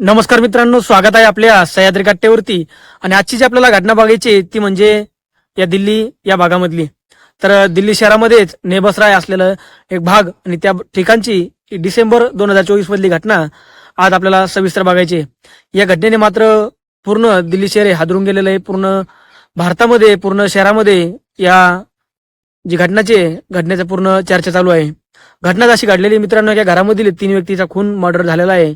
नमस्कार मित्रांनो स्वागत आहे आपल्या सह्याद्री कट्ट्यावरती आणि आजची जी आपल्याला घटना बघायची आहे, ती म्हणजे या दिल्ली या भागामधली. तर दिल्ली शहरामध्येच नेबसराय असलेलं एक भाग आणि त्या ठिकाणची डिसेंबर दोन हजार चोवीस मधली घटना आज आपल्याला सविस्तर बघायची आहे. या घटनेने मात्र पूर्ण दिल्ली शहर हे हादरून गेलेलं आहे. पूर्ण भारतामध्ये पूर्ण शहरामध्ये या जी घटनाची घटनेचा पूर्ण चर्चा चालू आहे. घटना अशी घडलेली मित्रांनो या घरामधील तीन व्यक्तीचा खून मर्डर झालेला आहे.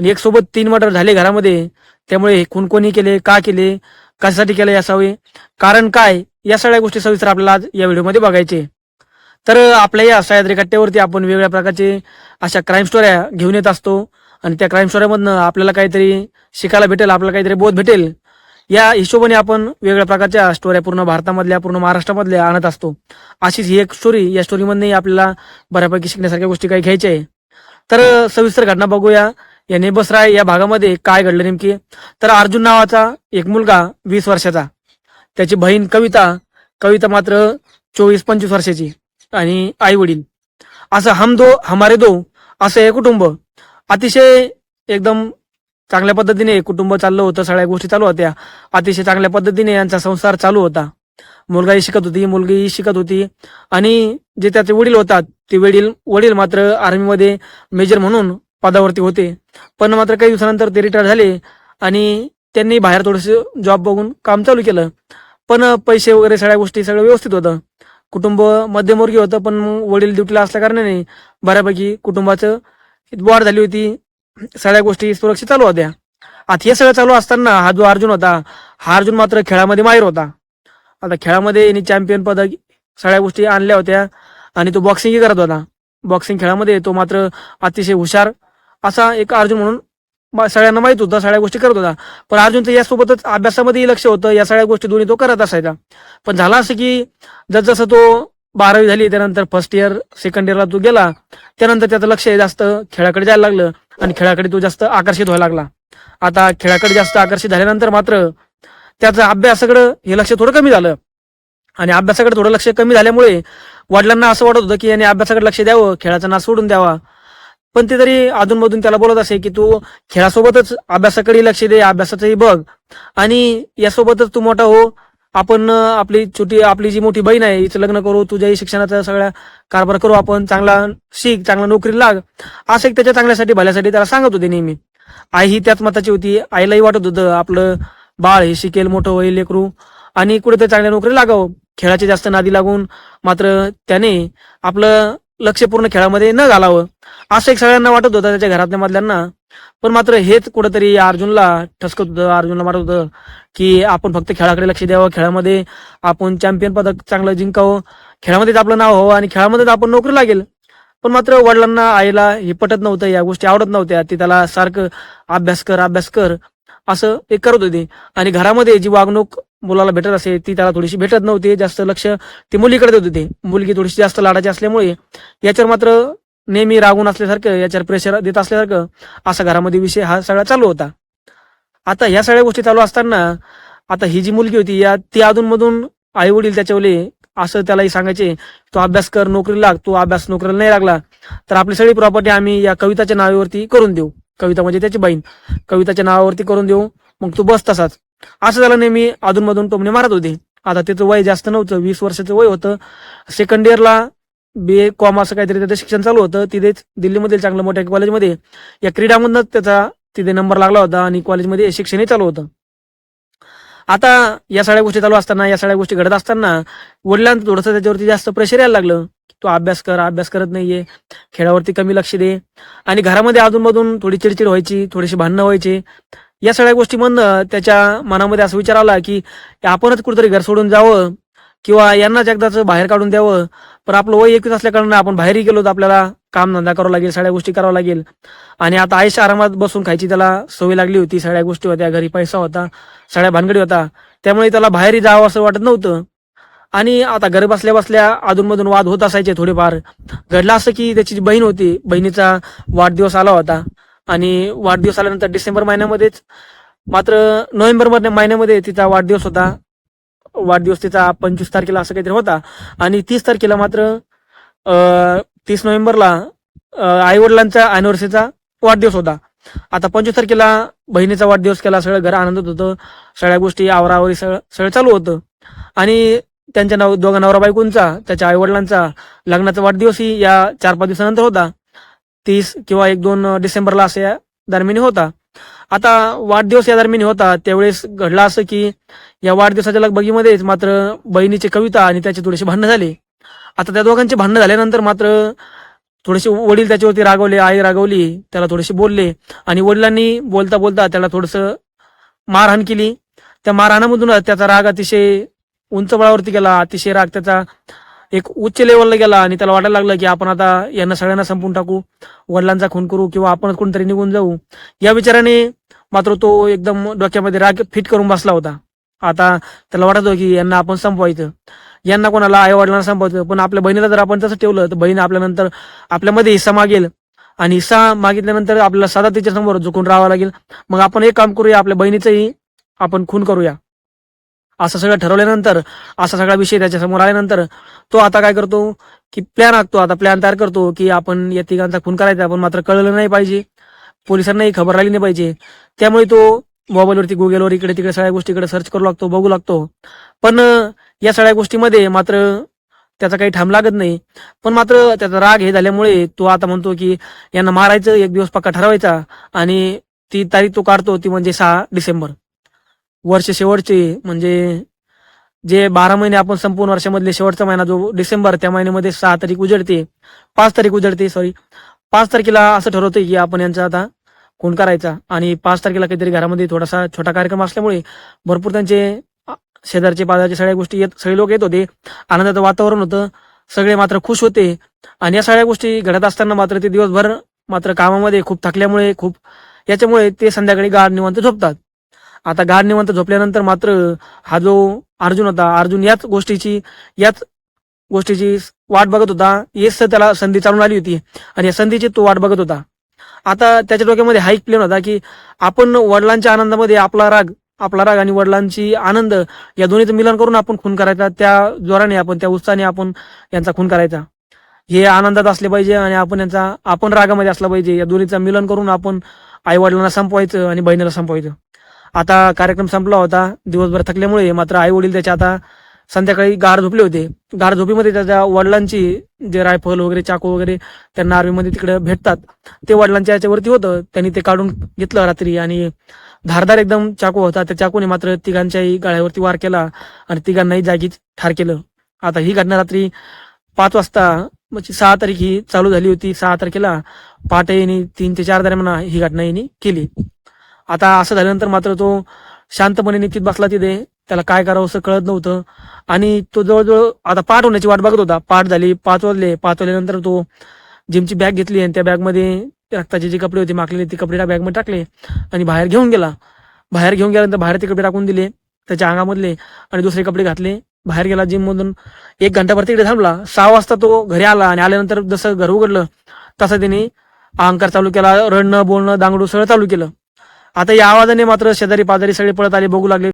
आणि एक सोबत तीन मर्डर झाले घरामध्ये. त्यामुळे हे कोणी केले का केले कशासाठी केले असावे कारण काय या सगळ्या गोष्टी सविस्तर आपल्याला आज या व्हिडिओमध्ये बघायचे. तर आपल्या या सह्याद्री कट्ट्यावरती आपण वेगवेगळ्या प्रकारचे अशा क्राईम स्टोऱ्या घेऊन येत असतो. आणि त्या क्राईम स्टोऱ्यामधनं आपल्याला काहीतरी शिकायला भेटेल आपल्याला काहीतरी बोध भेटेल. या हिशोबाने आपण वेगवेगळ्या प्रकारच्या स्टोऱ्या पूर्ण भारतामधल्या पूर्ण महाराष्ट्रामधल्या आणत असतो. अशीच ही एक स्टोरी या स्टोरीमधनंही आपल्याला बऱ्यापैकी शिकण्यासारख्या गोष्टी काही घ्यायच्या आहे. तर सविस्तर घटना बघूया. या नेबसराय या भागामध्ये काय घडलं नेमकी? तर अर्जुन नावाचा एक मुलगा वीस वर्षाचा. त्याची बहीण कविता कविता मात्र चोवीस पंचवीस वर्षाची आणि आई वडील असं हम दो हमारे दो असं हे कुटुंब अतिशय एकदम चांगल्या पद्धतीने कुटुंब चाललं होतं सगळ्या गोष्टी चालू होत्या. अतिशय चांगल्या पद्धतीने यांचा संसार चालू होता. मुलगाही शिकत होती मुलगीही शिकत होती. आणि जे त्याचे वडील होतात ते वडील वडील मात्र आर्मीमध्ये मेजर म्हणून पदावरती होते. पण मात्र काही दिवसानंतर ते रिटायर झाले आणि त्यांनी बाहेर थोडंसं जॉब बघून काम चालू केलं. पण पैसे वगैरे सगळ्या गोष्टी सगळं व्यवस्थित होतं. कुटुंब मध्यमवर्गीय होतं पण वडील ड्युटीला असल्या कारणाने बऱ्यापैकी कुटुंबाचं वाढ झाली होती. सगळ्या गोष्टी सुरक्षित चालू होत्या. आता हे सगळं चालू असताना हा जो अर्जुन होता हा अर्जुन मात्र खेळामध्ये माहीर होता. आता खेळामध्ये यांनी चॅम्पियन पदक सगळ्या गोष्टी आणल्या होत्या आणि तो बॉक्सिंगही करत होता. बॉक्सिंग खेळामध्ये तो मात्र अतिशय हुशार असा एक अर्जुन म्हणून सगळ्यांना माहीत होता सगळ्या गोष्टी करत होता. पण अर्जुनचं यासोबतच अभ्यासामध्येही लक्ष होतं या सगळ्या गोष्टी दोन्ही तो करत असायचा. पण झालं असं की जसजसं तो बारावी झाली त्यानंतर फर्स्ट इयर सेकंड इयरला तो गेला त्यानंतर त्याचं लक्ष जास्त खेळाकडे जायला लागलं आणि खेळाकडे तो जास्त आकर्षित व्हायला लागला. आता खेळाकडे जास्त आकर्षित झाल्यानंतर मात्र त्याचं अभ्यासाकडं हे लक्ष थोडं कमी झालं. आणि अभ्यासाकडे थोडं लक्ष कमी झाल्यामुळे वडिलांना असं वाटत होतं की याने अभ्यासाकडे लक्ष द्यावं खेळाचा नाच सोडून द्यावा. पण ते तरी अधूनमधून त्याला बोलत असे की तू खेळासोबतच अभ्यासाकडे लक्ष दे अभ्यासाचंही बघ. आणि यासोबतच तू मोठा हो. आपण आपली छोटी आपली जी मोठी बहीण आहे हिचं लग्न करू तुझ्याही शिक्षणाचा सगळ्या कारभार करू आपण चांगला शिक चांगला नोकरी लाग. असं एक त्याच्या चांगल्यासाठी भल्यासाठी त्याला सांगत होते नेहमी. आई ही त्याच मताची होती. आईलाही वाटत होतं आपलं बाळ हे शिकेल मोठं होईल लेकरू. आणि कुठेतरी चांगल्या नोकरी लागावं. खेळाची जास्त नादी लागून मात्र त्याने आपलं लक्षपूर्ण खेळामध्ये न घालावं असं एक सगळ्यांना वाटत होतं त्याच्या घरातल्या मधल्यांना. पण मात्र हेच कुठंतरी अर्जुनला ठसकत होतं. अर्जुनला वाटत होतं की आपण फक्त खेळाकडे लक्ष द्यावं खेळामध्ये आपण चॅम्पियन पदक चांगलं जिंकावं खेळामध्येच आपलं नाव हवं आणि खेळामध्येच आपण नोकरी लागेल. पण मात्र वडिलांना आईला हे पटत नव्हतं या गोष्टी आवडत नव्हत्या. ती त्याला सारखं अभ्यास कर अभ्यास कर असं ते करत होते. आणि घरामध्ये जी वागणूक मुलाला भेटत असे ती त्याला थोडीशी भेटत नव्हती. जास्त लक्ष ते मुलीकडे देत होते. मुलगी थोडीशी जास्त लाडाची असल्यामुळे याच्यावर मात्र नेहमी रागून असल्यासारखं याच्यावर प्रेशर देत असल्यासारखं असा घरामध्ये विषय हा सगळा चालू होता. आता ह्या सगळ्या गोष्टी चालू असताना आता ही जी मुलगी होती या ती अधूनमधून आई वडील त्याच्यावले असं त्यालाही सांगायचे तो अभ्यास कर नोकरी लाग. तो अभ्यास नोकरीला नाही लागला. तर आपली सगळी प्रॉपर्टी आम्ही या कविताच्या नावावरती करून देऊ. कविता म्हणजे त्याची बहीण. कविताच्या नावावरती करून देऊ. मग तू बस तसाच. असं झालं नाही मी अधूनमधून टोमणे मारत होते. आता त्याचं वय जास्त नव्हतं. वीस वर्षाचं वय होतं. सेकंड इयरला बी ए कॉम असं काहीतरी त्याचं शिक्षण चालू होतं. तिथेच दिल्लीमधील चांगल्या मोठ्या कॉलेजमध्ये या क्रीडामधूनच त्याचा तिथे नंबर लागला होता आणि कॉलेजमध्ये शिक्षणही चालू होतं. आता या सगळ्या गोष्टी चालू असताना या सगळ्या गोष्टी घडत असताना वडिलांचं थोडंसं त्याच्यावरती जास्त प्रेशर यायला लागलं. तू अभ्यास कर अभ्यास करत नाहीये. खेळावरती कमी लक्ष दे. आणि घरामध्ये अधूनमधून थोडी चिडचिड व्हायची थोडीशी भांडणं व्हायची. या सगळ्या गोष्टीमधनं त्याच्या मनामध्ये असं विचार आला की आपणच कुठेतरी घर सोडून जावं किंवा यांनाच एकदाच बाहेर काढून द्यावं. पण आपलं वय एकच असल्या कारणाने आपण बाहेरही गेलो तर आपल्याला काम धंदा करावा लागेल सगळ्या गोष्टी करावं लागेल. आणि आता आयुष्य आरामात बसून खायची त्याला सवय लागली होती सगळ्या गोष्टी होत्या घरी पैसा होता सगळ्या भानगडी होता. त्यामुळे त्याला बाहेरही जावं असं वाटत नव्हतं. आणि आता घर बसल्या बसल्या अधूनमधून वाद होत असायचे थोडेफार. घडलं असं की त्याची जी बहीण होती बहिणीचा वाढदिवस आला होता. आणि वाढदिवस आल्यानंतर डिसेंबर महिन्यामध्येच मात्र नोव्हेंबर महिन्यामध्ये तिचा वाढदिवस होता. वाढदिवस तिचा पंचवीस तारखेला असं काहीतरी होता. आणि तीस तारखेला मात्र तीस नोव्हेंबरला आई वडिलांचा अॅनिव्हर्सरीचा वाढदिवस होता. आता पंचवीस तारखेला बहिणीचा वाढदिवस केला सगळं घर आनंदात होतं. सगळ्या गोष्टी आवरावरी सगळं सगळं चालू होतं. आणि त्यांच्या नव दोघा नवरा बायकोंचा त्याच्या आईवडिलांचा लग्नाचा वाढदिवसही या चार पाच दिवसानंतर होता. तीस किंवा एक दोन डिसेंबरला असं या दरम्यानी होता. आता वाढदिवस या दरम्यानी होता. त्यावेळेस घडलं असं की या वाढदिवसाच्या लगबगीमध्येच मात्र बहिणीची कविता आणि त्याचे थोडीशी भांडणं झाले. आता त्या दोघांचे भांडणं झाल्यानंतर मात्र थोडेसे वडील त्याच्यावरती रागवले आई रागवली त्याला थोडेसे बोलले आणि वडिलांनी बोलता बोलता त्याला थोडंसं मारहाण केली. त्या मारहाणामधून त्याचा राग अतिशय उंच बळावरती गेला अतिशय राग त्याचा एक उच्च लेवलला गेला आणि त्याला वाटायला लागलं की आपण आता यांना सगळ्यांना संपून टाकू वडिलांचा खून करू किंवा आपण कोणतरी निघून जाऊ. या विचाराने मात्र तो एकदम डोक्यामध्ये राग फिट करून बसला होता. आता त्याला वाटत होतं की यांना आपण संपवायचं. यांना कोणाला आई वडिलांना संपवायचं पण आपल्या बहिणीला जर आपण तसं ठेवलं तर बहीण आपल्यानंतर आपल्यामध्ये हिस्सा मागेल. आणि हिस्सा मागितल्यानंतर आपल्याला सदा तिच्या समोर झुकून राहावं लागेल. मग आपण एक काम करूया आपल्या बहिणीचंही आपण खून करूया. असं सगळं ठरवल्यानंतर असा सगळा विषय त्याच्यासमोर आल्यानंतर तो आता काय करतो की प्लॅन आखतो. आता प्लॅन तयार करतो की आपण या तिघांचा खून करायचा पण मात्र कळलं नाही पाहिजे. पोलिसांनाही खबर राहिली नाही पाहिजे. त्यामुळे तो मोबाईलवरती गुगलवर इकडे तिकडे सगळ्या गोष्टीकडे सर्च करू लागतो बघू लागतो. पण या सगळ्या गोष्टीमध्ये मात्र त्याचा काही ठाम लागत नाही. पण मात्र त्याचा राग हे झाल्यामुळे तो आता म्हणतो की यांना मारायचं एक दिवस पक्का ठरवायचा आणि ती तारीख तो काढतो ती म्हणजे सहा डिसेंबर. वर्ष शेवटचे म्हणजे जे बारा महिने आपण संपूर्ण वर्षामधले शेवटचा महिना जो डिसेंबर त्या महिन्यामध्ये सहा तारीख उजडते. पाच तारीख उजडते सॉरी पाच तारखेला असं ठरवतंय की आपण यांचा आता खून करायचा आणि पाच तारखेला काहीतरी घरामध्ये थोडासा छोटा कार्यक्रम असल्यामुळे भरपूर त्यांचे शेजारचे पाजारचे सगळ्या गोष्टी येत सगळे लोक येत होते. आनंदाचं वातावरण होतं. सगळे मात्र खुश होते. आणि या सगळ्या गोष्टी घडत असताना मात्र ते दिवसभर मात्र कामामध्ये खूप थकल्यामुळे खूप याच्यामुळे ते संध्याकाळी गाढ निवांत झोपतात. आता गाढ निवांत झोपल्यानंतर मात्र हा जो अर्जुन होता अर्जुन याच गोष्टीची याच गोष्टीची वाट बघत होता. हेच त्याला संधी चालून आली होती. आणि या संधीची तो वाट बघत होता. आता त्याच्या डोक्यामध्ये हा एक प्लेन होता की आपण वडिलांच्या आनंदामध्ये आपला राग आपला राग आणि वडिलांची आनंद या दोन्हीचं मिलन करून आपण खून करायचा. त्या जोराने आपण त्या उत्साहाने आपण यांचा खून करायचा. हे आनंदात असले पाहिजे आणि आपण यांचा आपण रागामध्ये असला पाहिजे. या दोन्हीचं मिलन करून आपण आई वडिलांना संपवायचं आणि बहिणीला संपवायचं. आता कार्यक्रम संपला होता. दिवसभर थकल्यामुळे मात्र आई वडील त्याच्या आता संध्याकाळी गार झोपले होते. गार झोपीमध्ये त्याच्या वडिलांची जे रायफल वगैरे चाकू वगैरे त्यांना आर्मीमध्ये तिकडे भेटतात. ते वडिलांच्या याच्यावरती होतं. त्यांनी ते काढून घेतलं रात्री आणि धारदार एकदम चाकू होता. त्या चाकूने मात्र तिघांच्याही गाळ्यावरती वार केला आणि तिघांनाही जागीच ठार केलं. आता ही घटना रात्री पाच वाजता म्हणजे सहा तारीख ही चालू झाली होती. सहा तारखेला पहाटे यांनी तीन ते चार दरम्यान ही घटना यांनी केली. आता असं झाल्यानंतर मात्र तो शांतपणे निश्चित बसला तिथे. त्याला काय करावं असं कळत नव्हतं. आणि तो जवळजवळ आता पाठ होण्याची वाट बघत होता. पाठ झाली पाच वाजले. पाच वाजल्यानंतर तो जिमची बॅग घेतली आणि त्या बॅगमध्ये रक्ताचे जे कपडे होते माकलेले ते कपडे त्या बॅगमध्ये टाकले आणि बाहेर घेऊन गेला. बाहेर घेऊन गेल्यानंतर बाहेर ते कपडे टाकून दिले त्याच्या अंगामधले आणि दुसरे कपडे घातले. बाहेर गेला जिम मधून. एक घंटाभर तिकडे थांबला. सहा वाजता तो घरी आला आणि आल्यानंतर जसं घर उघडलं तसं त्याने अहंकार चालू केला रडणं बोलणं दांगडू सगळं चालू केलं. आता या आवाजाने मात्र शेजारी पाजारी सगळे पळत आले बघू लागले.